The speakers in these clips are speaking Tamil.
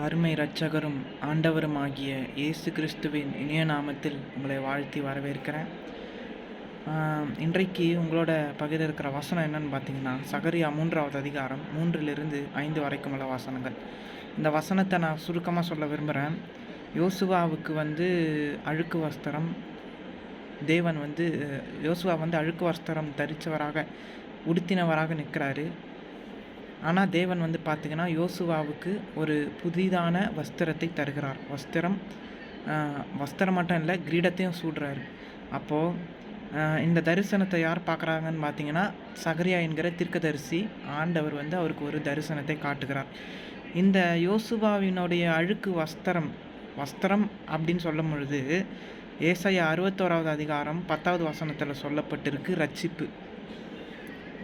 அருமை இரட்சகரும் ஆண்டவரும் ஆகிய இயேசு கிறிஸ்துவின் இனிய நாமத்தில் உங்களை வாழ்த்தி வரவேற்கிறேன். இன்றைக்கு உங்களோட பகுதியில் இருக்கிற வசனம் என்னன்னு பார்த்தீங்கன்னா சகரியா மூன்றாவது அதிகாரம் மூன்றிலிருந்து ஐந்து வரைக்கும் உள்ள வசனங்கள். இந்த வசனத்தை நான் சுருக்கமாக சொல்ல விரும்புகிறேன் யோசுவாவுக்கு வந்து அழுக்கு வஸ்திரம் தேவன் வந்து யோசுவா வந்து அழுக்கு வஸ்திரம் தரித்தவராக உடுத்தினவராக நிற்கிறாரு. ஆனால் தேவன் வந்து பார்த்திங்கன்னா யோசுவாவுக்கு ஒரு புதிதான வஸ்திரத்தை தருகிறார். வஸ்திரம் வஸ்திரம் மட்டும் இல்லை கிரீடத்தையும் சூடுறாரு. அப்போது இந்த தரிசனத்தை யார் பார்க்குறாங்கன்னு பார்த்தீங்கன்னா சகரியா என்கிற தீர்க்கதரிசி ஆண்டவர் வந்து அவருக்கு ஒரு தரிசனத்தை காட்டுகிறார். இந்த யோசுவாவினுடைய அழுக்கு வஸ்திரம் வஸ்திரம் அப்படின்னு சொல்லும் பொழுது ஏசையா அறுபத்தோராவது அதிகாரம் பத்தாவது வசனத்தில் சொல்லப்பட்டிருக்கு ரட்சிப்பு.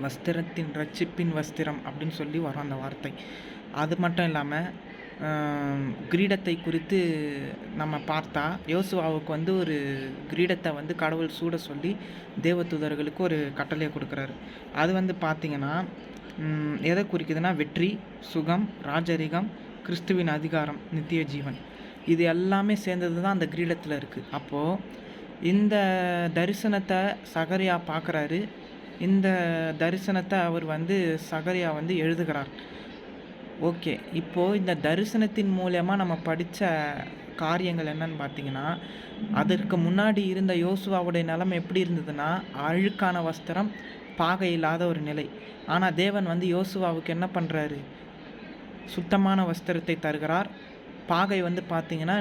வஸ்திரத்தின் ரட்சிப்பின் வஸ்திரம் அப்படின்னு சொல்லி வரும் அந்த வார்த்தை. அது மட்டும் இல்லாமல் கிரீடத்தை குறித்து நம்ம பார்த்தா யோசுவாவுக்கு வந்து ஒரு கிரீடத்தை வந்து கடவுள் சூட சொல்லி தேவதூதர்களுக்கு ஒரு கட்டளையை கொடுக்குறாரு. அது வந்து பார்த்திங்கன்னா எதை குறிக்குதுன்னா வெற்றி சுகம் ராஜரிகம் கிறிஸ்துவின் அதிகாரம் நித்திய ஜீவன். இது எல்லாமே சேர்ந்தது தான் அந்த கிரீடத்தில் இருக்குது அப்போது இந்த தரிசனத்தை சகரியா பார்க்குறாரு இந்த தரிசனத்தை அவர் வந்து சகரியா வந்து எழுதுகிறார். ஓகே இப்போது இந்த தரிசனத்தின் மூலயமா நம்ம படித்த காரியங்கள் என்னன்னு பார்த்தீங்கன்னா அதற்கு முன்னாடி இருந்த யோசுவாவுடைய நிலம் எப்படி இருந்ததுன்னா அழுக்கான வஸ்திரம் பாகை இல்லாத ஒரு நிலை. ஆனால் தேவன் வந்து யோசுவாவுக்கு என்ன பண்ணுறாரு சுத்தமான வஸ்திரத்தை தருகிறார். பாகை வந்து பார்த்திங்கன்னா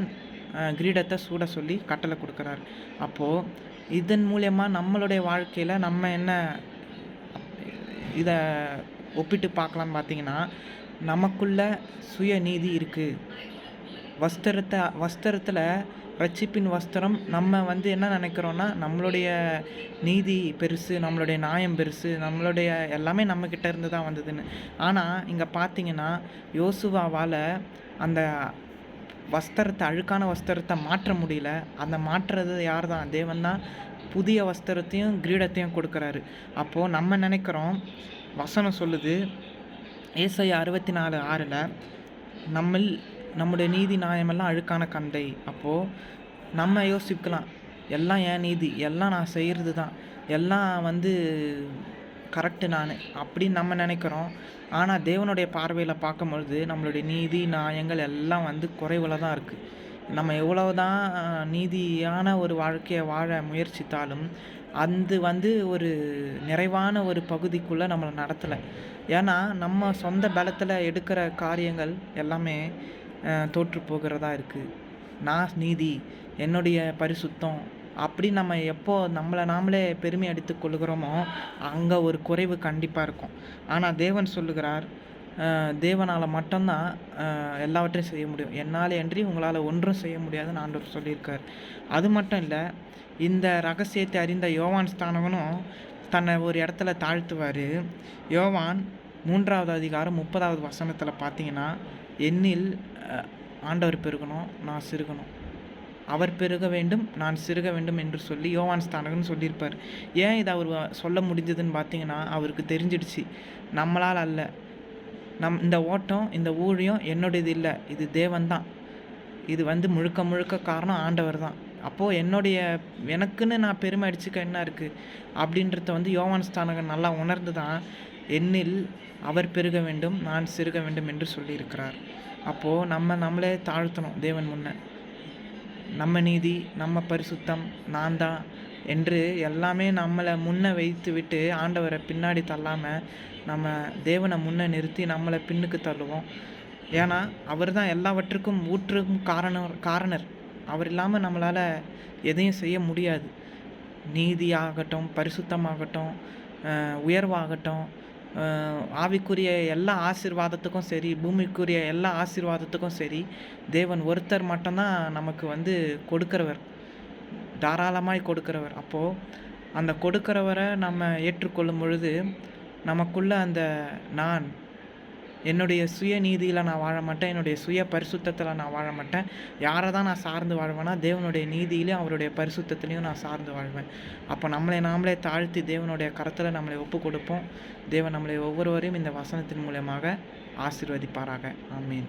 கிரீடத்தை சூட சொல்லி கட்டளை கொடுக்குறார். அப்போது இதன் மூலயமா நம்மளுடைய வாழ்க்கையில் நம்ம என்ன இதை ஒப்பிட்டு பார்க்கலாம் பார்த்தீங்கன்னா நமக்குள்ள சுய நீதி இருக்குது வஸ்திரத்தை வஸ்திரத்தில் ரட்சிப்பின் வஸ்திரம் நம்ம வந்து என்ன நினைக்கிறோன்னா நம்மளுடைய நீதி பெருசு நம்மளுடைய நியாயம் பெருசு நம்மளுடைய எல்லாமே நம்மக்கிட்ட இருந்து தான் வந்ததுன்னு. ஆனால் இங்கே பார்த்தீங்கன்னா யோசுவாவால் அந்த வஸ்திரத்தை அழுக்கான வஸ்திரத்தை மாற்ற முடியல. அந்த மாற்றுறது யார் தான் தேவன் தான் புதிய வஸ்திரத்தையும் கிரீடத்தையும் கொடுக்குறாரு. அப்போது நம்ம நினைக்கிறோம் வசனம் சொல்லுது ஏசை அறுபத்தி நாலு ஆறில் நம்மள் நம்முடைய நீதி நியாயமெல்லாம் அழுக்கான கந்தை. அப்போது நம்ம யோசிக்கலாம் எல்லாம் ஏன் நீதி எல்லாம் நான் செய்கிறது தான் எல்லாம் வந்து கரெக்டு நான் அப்படின்னு நம்ம நினைக்கிறோம். ஆனால் தேவனுடைய பார்வையில் பார்க்கும்பொழுது நம்மளுடைய நீதி நியாயங்கள் எல்லாம் வந்து குறைவில் தான் இருக்குது நம்ம எவ்வளவு தான் நீதியான ஒரு வாழ்க்கையை வாழ முயற்சித்தாலும் அது வந்து ஒரு நிறைவான ஒரு பகுதிக்குள்ளே நம்மளை நடத்தலை. ஏன்னா நம்ம சொந்த பலத்தில் எடுக்கிற காரியங்கள் எல்லாமே தோற்று போகிறதா இருக்குது நான் நீதி என்னுடைய பரிசுத்தம் அப்படி நம்ம எப்போ நம்மளை நாமளே பெருமை அடித்துக் கொள்கிறோமோ அங்கே ஒரு குறைவு கண்டிப்பாக இருக்கும். ஆனால் தேவன் சொல்லுகிறார் தேவனால் மட்டும்தான் எல்லாவற்றையும் செய்ய முடியும். என்னால் என்றி உங்களால் ஒன்றும் செய்ய முடியாதுன்னு ஆண்டவர் சொல்லியிருக்கார். அது மட்டும் இல்லை இந்த ரகசியத்தை அறிந்த யோவான் ஸ்தானவனும் தன்னை ஒரு இடத்துல தாழ்த்துவார். யோவான் மூன்றாவது அதிகாரம் முப்பதாவது வசனத்தில் பார்த்தீங்கன்னா என்னில் ஆண்டவர் பெருகணும் நான் சிறுகணும். அவர் பெருக வேண்டும் நான் சிறுக வேண்டும் என்று சொல்லி யோவான் ஸ்தானகன் சொல்லியிருப்பார். ஏன் இதை அவர் சொல்ல முடிஞ்சதுன்னு பார்த்தீங்கன்னா அவருக்கு தெரிஞ்சிடுச்சு. நம்மளால் அல்ல. நம் இந்த ஓட்டம் இந்த ஊழியம் என்னுடையது இல்லை. இது தேவன் தான் இது வந்து முழுக்க முழுக்க காரணம் ஆண்டவர் தான். அப்போது என்னுடைய எனக்குன்னு நான் பெருமை அடிச்சுக்க என்ன இருக்குது அப்படின்றத வந்து யோவான் ஸ்தானகன் நல்லா உணர்ந்து தான் என்னில் அவர் பெருக வேண்டும் நான் சிறுக வேண்டும் என்று சொல்லியிருக்கிறார். அப்போது நம்ம நம்மளே தாழ்த்தணும் தேவன் முன்னே. நம்ம நீதி நம்ம பரிசுத்தம் நான் தான் என்று எல்லாமே நம்மளை முன்ன வைத்து விட்டு ஆண்டவரை பின்னாடி தள்ளாமல் நம்ம தேவனை முன்ன நிறுத்தி நம்மளை பின்னுக்கு தள்ளுவோம். ஏன்னா அவர் தான் எல்லாவற்றுக்கும் ஊற்றும் காரணம் காரணர். அவர் இல்லாமல் நம்மளால் எதையும் செய்ய முடியாது. நீதியாகட்டும் பரிசுத்தமாகட்டும் உயர்வாகட்டும் ஆவிக்குரிய எல்லா ஆசிர்வாதத்துக்கும் சரி பூமிக்குரிய எல்லா ஆசிர்வாதத்துக்கும் சரி தேவன் ஒருத்தர் மட்டும்தான் நமக்கு வந்து கொடுக்குறவர். தாராளமாய் கொடுக்குறவர். அப்போது அந்த கொடுக்குறவரை நம்ம ஏற்றுக்கொள்ளும் பொழுது நமக்குள்ள அந்த நான் என்னுடைய சுய நீதியில் நான் வாழ மாட்டேன். என்னுடைய சுய பரிசுத்தத்தில் நான் வாழ மாட்டேன். யாரை தான் நான் சார்ந்து வாழ்வேன்னா தேவனுடைய நீதியிலையும் அவருடைய பரிசுத்தத்திலையும் நான் சார்ந்து வாழ்வேன். அப்போ நம்மளை நாமளே தாழ்த்தி தேவனுடைய கரத்தில் நம்மளை ஒப்பு கொடுப்போம். தேவன் நம்மளை ஒவ்வொருவரையும் இந்த வசனத்தின் மூலயமாக ஆசீர்வதிப்பாராக. ஆமீன்.